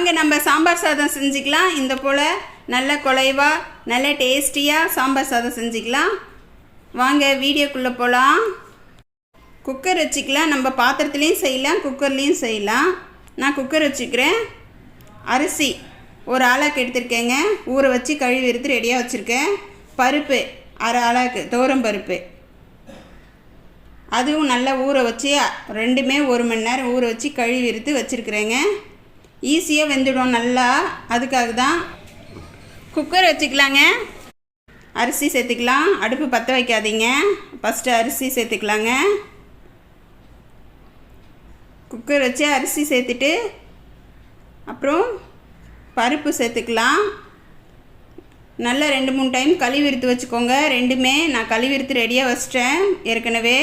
வாங்க நம்ம சாம்பார் சாதம் செஞ்சுக்கலாம். இந்த போல் நல்ல குலைவாக நல்ல டேஸ்டியாக சாம்பார் சாதம் செஞ்சுக்கலாம். வாங்க வீடியோக்குள்ளே போகலாம் குக்கர் வச்சுக்கலாம். நம்ம பாத்திரத்துலேயும் செய்யலாம் குக்கர்லேயும் செய்யலாம். நான் குக்கர் வச்சுக்கிறேன். அரிசி ஒரு ஆளாக்கு எடுத்திருக்கேங்க. ஊற வச்சு கழுவி எடுத்து ரெடியாக வச்சுருக்கேன். பருப்பு அரை ஆளாக்கு தோரம் பருப்பு. அதுவும் நல்லா ஊற வச்சு ரெண்டுமே ஒரு மணி நேரம் ஊற வச்சு கழுவி எடுத்து வச்சுருக்குறேங்க. ஈஸியாக வெந்துடும் நல்லா. அதுக்காக தான் குக்கர் வச்சுக்கலாங்க. அரிசி சேர்த்துக்கலாம். அடுப்பு பற்ற வைக்காதீங்க. ஃபஸ்ட்டு அரிசி சேர்த்துக்கலாங்க. குக்கர் வச்சு அரிசி சேர்த்துட்டு அப்புறம் பருப்பு சேர்த்துக்கலாம். நல்லா ரெண்டு மூணு டைம் கழுவி எடுத்து வச்சுக்கோங்க. ரெண்டுமே நான் கழுவி எடுத்து ரெடியாக வச்சிட்டேன். ஏற்கனவே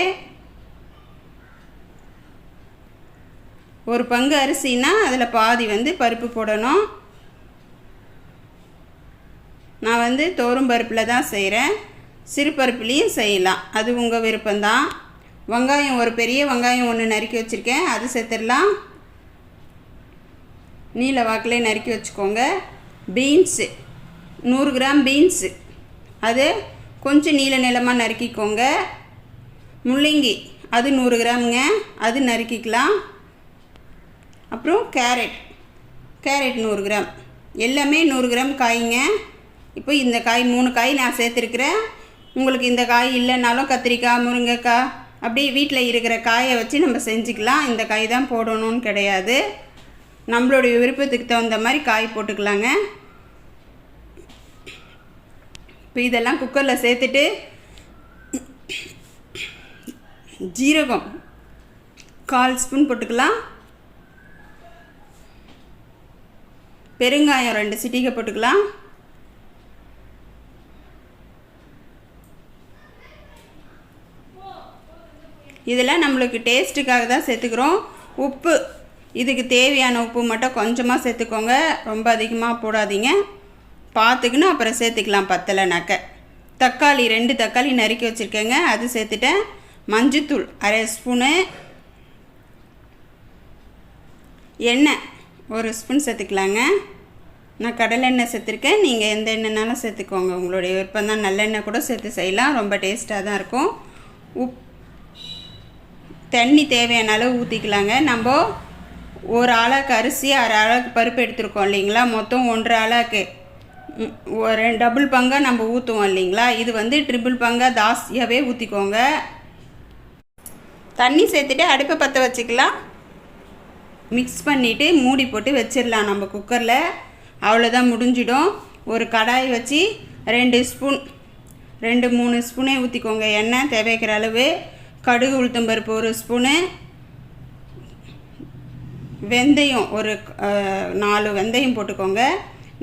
ஒரு பங்கு அரிசினா அதில் பாதி வந்து பருப்பு போடணும். நான் வந்து தோறும் பருப்பில் தான் செய்கிறேன் சிறு பருப்புலேயும் செய்யலாம். அது உங்கள் விருப்பம்தான். வெங்காயம் ஒரு பெரிய வெங்காயம் ஒன்று நறுக்கி வச்சுருக்கேன். அது சேர்த்துடலாம் நீல வாக்கிலே நறுக்கி வச்சுக்கோங்க. பீன்ஸு. நூறு கிராம் பீன்ஸு. அது கொஞ்சம் நீல நிலமாக நறுக்கிக்கோங்க. முள்ளங்கி. அது நூறு கிராமுங்க. அது நறுக்கிக்கலாம். அப்புறம் கேரட். கேரட் நூறு கிராம். எல்லாமே நூறு கிராம் காய்ங்க. இப்போ இந்த காய் மூணு காய் நான் சேர்த்துருக்குறேன். உங்களுக்கு இந்த காய் இல்லைனாலும் கத்திரிக்காய் முருங்கைக்காய் அப்படியே வீட்டில் இருக்கிற காயை வச்சு நம்ம செஞ்சுக்கலாம். இந்த காய் தான் போடணும்னு கிடையாது. நம்மளுடைய விருப்பத்துக்கு தகுந்த மாதிரி காய் போட்டுக்கலாங்க. இப்போ இதெல்லாம் குக்கரில் சேர்த்துட்டு ஜீரகம் கால் ஸ்பூன் போட்டுக்கலாம். பெருங்காயம் ரெண்டு சிட்டிகை போட்டுக்கலாம். இதெல்லாம் நம்மளுக்கு டேஸ்ட்டுக்காக தான் சேர்த்துக்கிறோம். உப்பு இதுக்கு தேவையான உப்பு மட்டும் கொஞ்சமாக சேர்த்துக்கோங்க. ரொம்ப அதிகமாக போடாதீங்க. பார்த்துக்கின்னு அப்புறம் சேர்த்துக்கலாம் பத்தலைனாக்க தக்காளி ரெண்டு தக்காளி நறுக்கி வச்சுருக்கேங்க. அது சேர்த்துட்டேன். மஞ்சத்தூள் அரை ஸ்பூனு. எண்ணெய் ஒரு ஸ்பூன் சேர்த்துக்கலாங்க. நான் கடலெண்ணெய் சேர்த்துருக்கேன். நீங்கள் எந்த எண்ணெய்னாலும் சேர்த்துக்கோங்க. உங்களுடைய விருப்பம் தான் நல்லெண்ணெய் கூட சேர்த்து செய்யலாம். ரொம்ப டேஸ்ட்டாக தான் இருக்கும். உப் தண்ணி தேவையான அளவு ஊற்றிக்கலாங்க நம்ம ஒரு ஆளாக்கு அரிசி அரை ஆளாக்கு பருப்பு எடுத்துருக்கோம் இல்லைங்களா? மொத்தம் ஒன்றரை ஆளாக்கு. ஒரு டபுள் பங்காக நம்ம ஊற்றுவோம் இல்லைங்களா? இது வந்து ட்ரிபிள் பங்காக ஜாஸ்தியாகவே ஊற்றிக்கோங்க தண்ணி சேர்த்துட்டு அடுப்பை பற்ற வச்சுக்கலாம். மிக்ஸ் பண்ணிவிட்டு மூடி போட்டு வச்சிடலாம் நம்ம குக்கரில் அவ்வளோதான் முடிஞ்சிடும். ஒரு கடாய் வச்சு ரெண்டு ஸ்பூன் ரெண்டு மூணு ஸ்பூனே ஊற்றிக்கோங்க எண்ணெய் தேவைக்கிற அளவு. கடுகு உளுத்தம்பருப்பு ஒரு ஸ்பூனு வெந்தயம் ஒரு நாலு வெந்தயம் போட்டுக்கோங்க.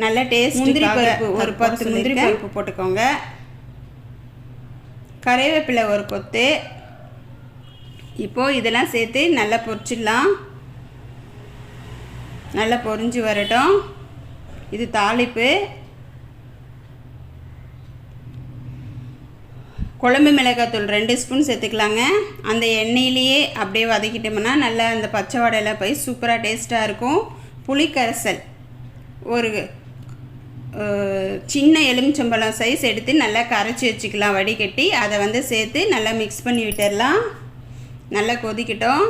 நல்ல டேஸ்ட் முந்திரி பருப்பு ஒரு பத்து முந்திரி பருப்பு போட்டுக்கோங்க. கறிவேப்பிலை ஒரு கொத்து. இப்போது இதெல்லாம் சேர்த்து நல்லா பொரிச்சிடலாம். நல்லா பொரிஞ்சு வரட்டும். இது தாளிப்பு. குழம்பு மிளகாத்தூள் ரெண்டு ஸ்பூன் சேர்த்துக்கலாங்க. அந்த எண்ணெயிலேயே அப்படியே வதக்கிட்டோம்னா நல்லா அந்த பச்சை வடையில் போய் சூப்பராக டேஸ்ட்டாக இருக்கும். புளிக்கரைசல் ஒரு சின்ன எலுமிச்சம்பழம் சைஸ் எடுத்து நல்லா கரைச்சி வச்சுக்கலாம். வடிகட்டி அதை வந்து சேர்த்து நல்லா மிக்ஸ் பண்ணி விட்டுடலாம். நல்லா கொதிக்கட்டும்.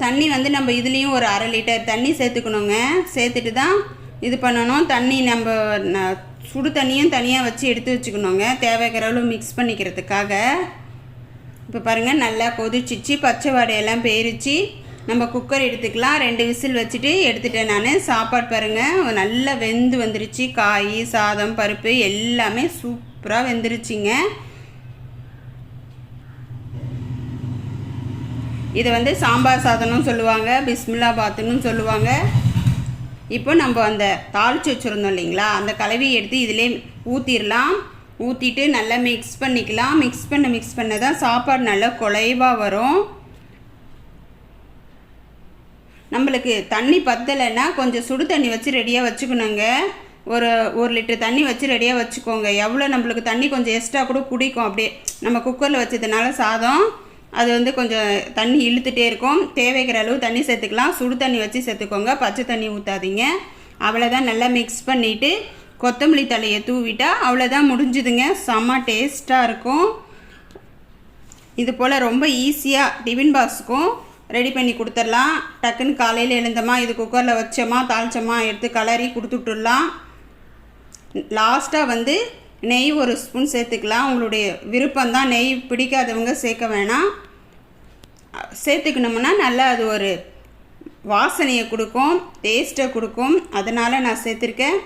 தண்ணி வந்து நம்ம இதுலேயும் ஒரு அரை லிட்டர் தண்ணி சேர்த்துக்கணுங்க. சேர்த்துட்டு தான் இது பண்ணணும். தண்ணி நம்ம ந- சுடு தண்ணியும் தனியாக வச்சு எடுத்து வச்சுக்கணுங்க. தேவைக்கிற அளவு மிக்ஸ் பண்ணிக்கிறதுக்காக. இப்போ பாருங்கள் நல்லா கொதிச்சிச்சு. பச்சை வாடையெல்லாம் பேரிச்சு. நம்ம குக்கர் எடுத்துக்கலாம். ரெண்டு விசில் வச்சுட்டு எடுத்துட்டேன் நான். சாப்பாடு பாருங்கள் நல்லா வெந்து வந்துருச்சு. காய் சாதம் பருப்பு எல்லாமே சூப்பராக வெந்துருச்சுங்க. இதை வந்து சாம்பார் சாதம்னு சொல்லுவாங்க பிஸ்மில்லா பாத்துன்னு சொல்லுவாங்க. இப்போ நம்ம அந்த தாளிச்சு வச்சுருந்தோம் இல்லைங்களா? அந்த கலவையை எடுத்து இதிலே ஊற்றிடலாம் ஊற்றிட்டு நல்லா மிக்ஸ் பண்ணிக்கலாம். மிக்ஸ் பண்ண மிக்ஸ் பண்ண தான் சாப்பாடு நல்லா குலைவாக வரும். நம்மளுக்கு தண்ணி பத்தலைன்னா கொஞ்சம் சுடு தண்ணி வச்சு ரெடியாக வச்சுக்கணுங்க. ஒரு ஒரு லிட்டர் தண்ணி வச்சு ரெடியாக வச்சுக்கோங்க. எவ்வளோ நம்மளுக்கு தண்ணி கொஞ்சம் எக்ஸ்ட்ரா கூட குடிக்கும். அப்படியே நம்ம குக்கரில் வச்சதுனால சாதம். அது வந்து கொஞ்சம் தண்ணி இழுத்துகிட்டே இருக்கும். தேவைக்கிற அளவு தண்ணி சேர்த்துக்கலாம். சுடு தண்ணி வச்சு சேர்த்துக்கோங்க. பச்சை தண்ணி ஊற்றாதீங்க அவ்வளோதான் நல்லா மிக்ஸ் பண்ணிவிட்டு கொத்தமல்லி தலையை தூவிட்டால் அவ்வளோதான் முடிஞ்சுதுங்க. செம்ம டேஸ்ட்டாக இருக்கும். இது போல் ரொம்ப ஈஸியாக டிஃபின் பாக்ஸுக்கும் ரெடி பண்ணி கொடுத்துடலாம். டக்குன்னு காலையில் எழுந்தோமா இது குக்கரில் வச்சோமா தாளிச்சோமா எடுத்து கலரி கொடுத்துட்டுலாம் லாஸ்ட்டாக வந்து நெய் ஒரு ஸ்பூன் சேர்த்துக்கலாம். உங்களுடைய விருப்பம்தான் நெய் பிடிக்காதவங்க சேர்க்க வேணாம். சேர்த்துக்கணும்னா நல்லா அது ஒரு வாசனையை கொடுக்கும் டேஸ்ட்டை கொடுக்கும். அதனால் நான் சேர்த்துருக்கேன்.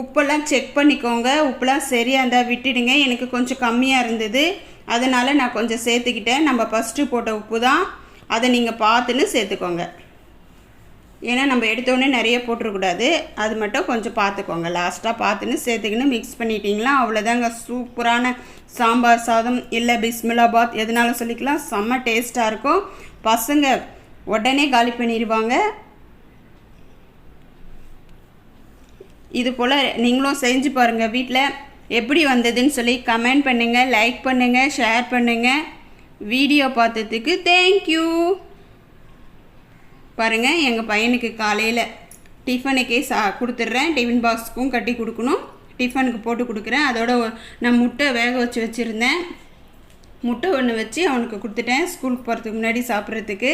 உப்பெல்லாம் செக் பண்ணிக்கோங்க. உப்பெல்லாம் சரியாக இருந்தால் விட்டுடுங்க. எனக்கு கொஞ்சம் கம்மியாக இருந்தது. அதனால் நான் கொஞ்சம் சேர்த்துக்கிட்டேன். நம்ம ஃபஸ்ட்டு போட்ட உப்பு தான் அதை நீங்கள் பார்த்துன்னு சேர்த்துக்கோங்க. ஏன்னா நம்ம எடுத்தோடனே நிறைய போட்டுறக்கூடாது அது மட்டும் கொஞ்சம் பார்த்துக்கோங்க. லாஸ்ட்டாக பார்த்துன்னு சேர்த்துக்கின்னு மிக்ஸ் பண்ணிட்டீங்களா? அவ்வளோதாங்க. சூப்பரான சாம்பார் சாதம் இல்லை பிஸ்மிலாபாத் எதுனாலும் சொல்லிக்கலாம். செம்ம டேஸ்ட்டாக இருக்கும். பசங்க உடனே காலி பண்ணிடுவாங்க இது போல் நீங்களும் செஞ்சு பாருங்கள் வீட்டில் எப்படி வந்ததுன்னு சொல்லி கமெண்ட் பண்ணுங்கள் லைக் பண்ணுங்கள் ஷேர் பண்ணுங்கள் வீடியோ பார்த்ததுக்கு தேங்க்யூ பாருங்கள் எங்கள் பையனுக்கு காலையில் டிஃபனுக்கே சா கொடுத்துட்றேன். டிஃபன் பாக்ஸுக்கும் கட்டி கொடுக்கணும். டிஃபனுக்கு போட்டு கொடுக்குறேன். அதோட நான் முட்டை வேக வச்சு வச்சுருந்தேன். முட்டை ஒன்று வச்சு அவனுக்கு கொடுத்துட்டேன். ஸ்கூலுக்கு போகிறதுக்கு முன்னாடி சாப்பிட்றதுக்கு.